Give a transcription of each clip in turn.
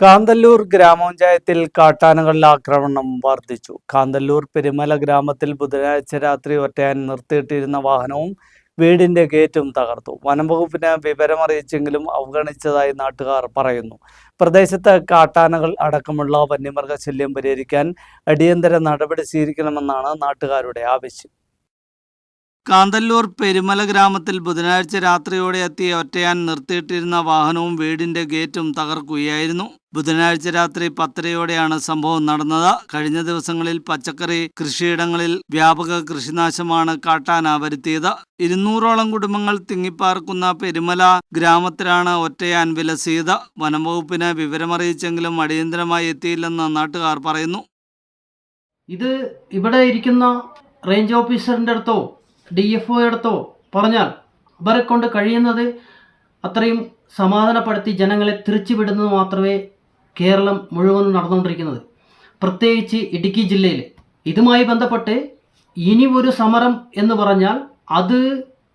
കാന്തല്ലൂർ ഗ്രാമപഞ്ചായത്തിൽ കാട്ടാനകളുടെ ആക്രമണം വർദ്ധിച്ചു കാന്തല്ലൂർ പെരുമല ഗ്രാമത്തിൽ ബുധനാഴ്ച രാത്രി ഒറ്റയാൻ നിർത്തിയിട്ടിരുന്ന വാഹനവും വീടിന്റെ ഗേറ്റും തകർത്തു. വനംവകുപ്പിന് വിവരമറിയിച്ചെങ്കിലും അവഗണിച്ചതായി നാട്ടുകാർ പറയുന്നു. പ്രദേശത്ത് കാട്ടാനകൾ അടക്കമുള്ള വന്യമൃഗശല്യം പരിഹരിക്കാൻ അടിയന്തര നടപടി സ്വീകരിക്കണമെന്നാണ് നാട്ടുകാരുടെ ആവശ്യം. കാന്തല്ലൂർ പെരുമല ഗ്രാമത്തിൽ ബുധനാഴ്ച രാത്രിയോടെ എത്തിയ ഒറ്റയാൻ നിർത്തിയിട്ടിരുന്ന വാഹനവും വീടിന്റെ ഗേറ്റും തകർക്കുകയായിരുന്നു. ബുധനാഴ്ച രാത്രി പത്തരയോടെയാണ് സംഭവം നടന്നത്. കഴിഞ്ഞ ദിവസങ്ങളിൽ പച്ചക്കറി കൃഷിയിടങ്ങളിൽ വ്യാപക കൃഷിനാശമാണ് കാട്ടാന വരുത്തിയത് ഇരുന്നൂറോളം കുടുംബങ്ങൾ തിങ്ങിപ്പാർക്കുന്ന പെരുമല ഗ്രാമത്തിലാണ് ഒറ്റയാൻ വിലസിയത്. വനംവകുപ്പിന് വിവരമറിയിച്ചെങ്കിലും അടിയന്തരമായി എത്തിയില്ലെന്ന് നാട്ടുകാർ പറയുന്നു. ഇത് ഇവിടെ ഇരിക്കുന്ന റേഞ്ച് ഓഫീസറിന്റെ അടുത്തോ? ഡി എഫ് ഒ അടുത്തോ പറഞ്ഞാൽ അവരെ കൊണ്ട് കഴിയുന്നത് അത്രയും സമാധാനപ്പെടുത്തി ജനങ്ങളെ തിരിച്ചു വിടുന്നത് മാത്രമേ കേരളം മുഴുവൻ നടന്നുകൊണ്ടിരിക്കുന്നത്. പ്രത്യേകിച്ച് ഇടുക്കി ജില്ലയിൽ ഇതുമായി ബന്ധപ്പെട്ട് ഇനി ഒരു സമരം എന്ന് പറഞ്ഞാൽ അത്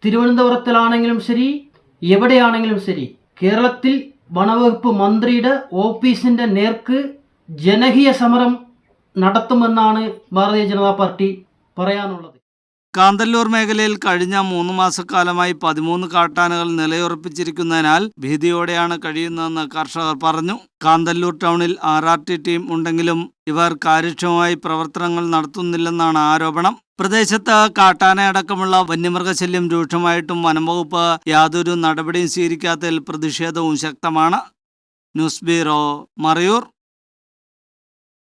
തിരുവനന്തപുരത്തിലാണെങ്കിലും ശരി എവിടെയാണെങ്കിലും ശരി കേരളത്തിൽ വനവകുപ്പ് മന്ത്രിയുടെ ഓഫീസിന്റെ നേർക്ക് ജനകീയ സമരം നടത്തുമെന്നാണ് ഭാരതീയ ജനതാ പാർട്ടി പറയാനുള്ളത്. കാന്തല്ലൂർ മേഖലയിൽ കഴിഞ്ഞ മൂന്ന് മാസക്കാലമായി പതിമൂന്ന് കാട്ടാനകൾ നിലയുറപ്പിച്ചിരിക്കുന്നതിനാൽ ഭീതിയോടെയാണ് കഴിയുന്നതെന്ന് കർഷകർ പറഞ്ഞു. കാന്തല്ലൂർ ടൗണിൽ ആർ ആർ ടി ടീം ഉണ്ടെങ്കിലും ഇവർ കാര്യക്ഷമമായി പ്രവർത്തനങ്ങൾ നടത്തുന്നില്ലെന്നാണ് ആരോപണം. പ്രദേശത്ത് കാട്ടാനയടക്കമുള്ള വന്യമൃഗശല്യം രൂക്ഷമായിട്ടും വനംവകുപ്പ് യാതൊരു നടപടിയും സ്വീകരിക്കാത്തതിൽ പ്രതിഷേധവും ശക്തമാണ്. News bureau Marayoor.